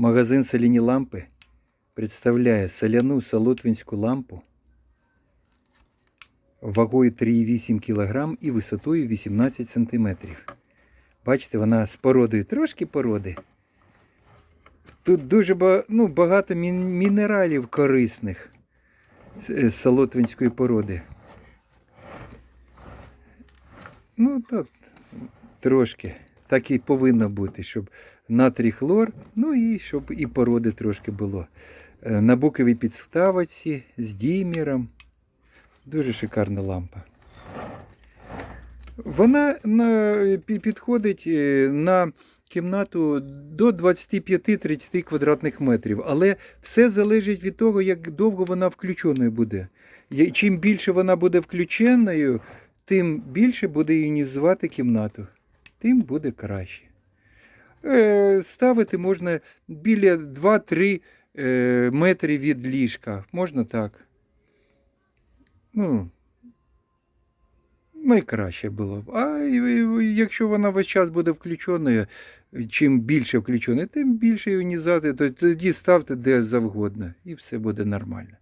Магазин соляні лампи представляє соляну солотвинську лампу вагою 3,8 кг і висотою 18 см. Бачите, вона з породою, трошки породи. Тут дуже ну, багато мінералів корисних з з солотвинської породи. Ну, так, трошки. Так і повинно бути, щоб натрій хлор, ну і щоб і породи трошки було. Е, На буковій підставочці з діміром. Дуже шикарна лампа. Вона на, підходить е, на кімнату до 25-30 квадратних метрів, але все залежить від того, як довго вона включеною буде. Чим більше вона буде включеною, тим більше буде іонізувати кімнату, тим буде краще. Е, Ставити можна біля 2-3 е, метри від ліжка. Можна так. Ну, найкраще було б. А якщо вона весь час буде включеною, чим більше включена, тим більше іонізати, то тоді ставте де завгодно, і все буде нормально.